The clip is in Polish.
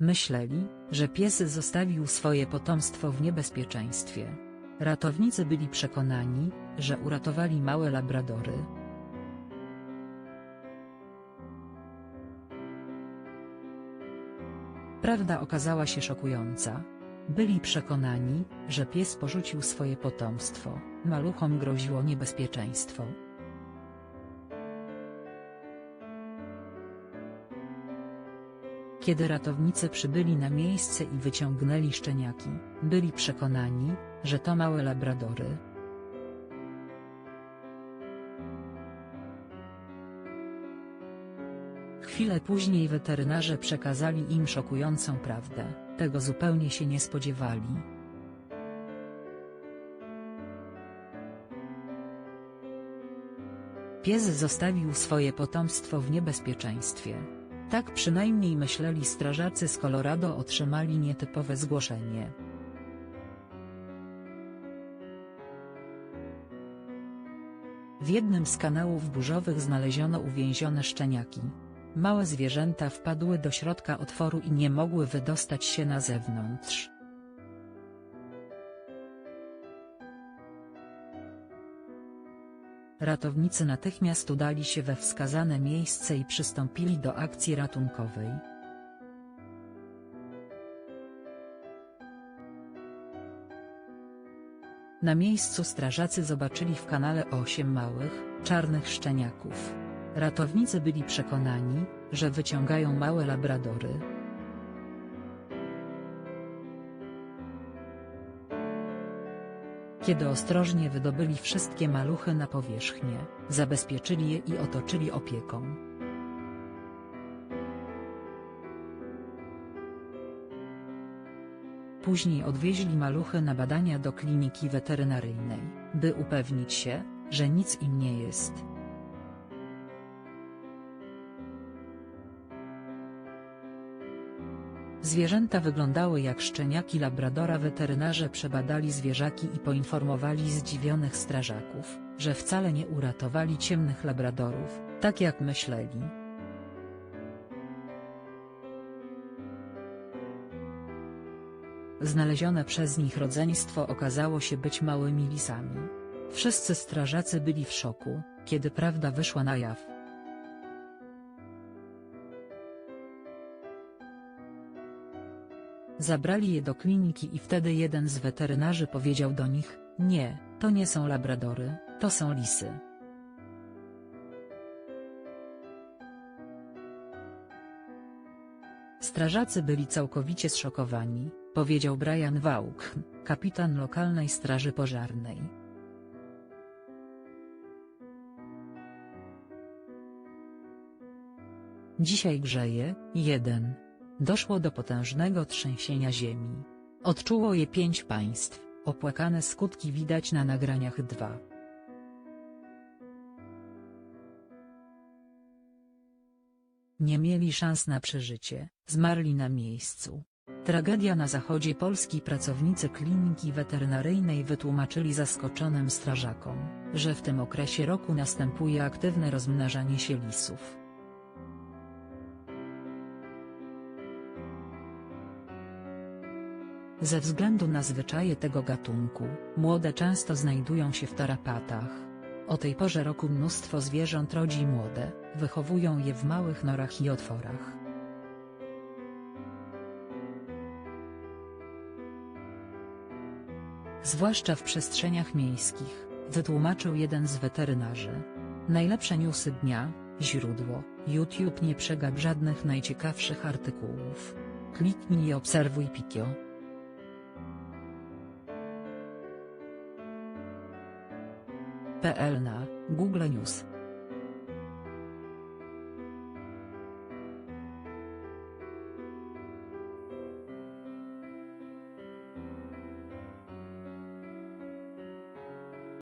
Myśleli, że pies zostawił swoje potomstwo w niebezpieczeństwie. Ratownicy byli przekonani, że uratowali małe labradory. Prawda okazała się szokująca. Byli przekonani, że pies porzucił swoje potomstwo, maluchom groziło niebezpieczeństwo. Kiedy ratownicy przybyli na miejsce i wyciągnęli szczeniaki, byli przekonani, że to małe labradory. Chwilę później weterynarze przekazali im szokującą prawdę, tego zupełnie się nie spodziewali. Pies zostawił swoje potomstwo w niebezpieczeństwie. Tak przynajmniej myśleli strażacy z Colorado otrzymali nietypowe zgłoszenie. W jednym z kanałów burzowych znaleziono uwięzione szczeniaki. Małe zwierzęta wpadły do środka otworu i nie mogły wydostać się na zewnątrz. Ratownicy natychmiast udali się we wskazane miejsce i przystąpili do akcji ratunkowej. Na miejscu strażacy zobaczyli w kanale osiem małych, czarnych szczeniaków. Ratownicy byli przekonani, że wyciągają małe labradory. Kiedy ostrożnie wydobyli wszystkie maluchy na powierzchnię, zabezpieczyli je i otoczyli opieką. Później odwieźli maluchy na badania do kliniki weterynaryjnej, by upewnić się, że nic im nie jest. Zwierzęta wyglądały jak szczeniaki labradora weterynarze przebadali zwierzaki i poinformowali zdziwionych strażaków, że wcale nie uratowali ciemnych labradorów, tak jak myśleli. Znalezione przez nich rodzeństwo okazało się być małymi lisami. Wszyscy strażacy byli w szoku, kiedy prawda wyszła na jaw. Zabrali je do kliniki i wtedy jeden z weterynarzy powiedział do nich, nie, to nie są labradory, to są lisy. Strażacy byli całkowicie zszokowani, powiedział Brian Vaughn, kapitan lokalnej straży pożarnej. Dzisiaj grzeje, jeden. Doszło do potężnego trzęsienia ziemi. Odczuło je pięć państw, opłakane skutki widać na nagraniach dwa. Nie mieli szans na przeżycie, zmarli na miejscu. Tragedia na zachodzie Polski pracownicy kliniki weterynaryjnej wytłumaczyli zaskoczonym strażakom, że w tym okresie roku następuje aktywne rozmnażanie się lisów. Ze względu na zwyczaje tego gatunku, młode często znajdują się w tarapatach. O tej porze roku mnóstwo zwierząt rodzi młode, wychowują je w małych norach i otworach. Zwłaszcza w przestrzeniach miejskich, wytłumaczył jeden z weterynarzy. Najlepsze newsy dnia, źródło, YouTube nie przegap żadnych najciekawszych artykułów. Kliknij i obserwuj Pikio. PL na Google News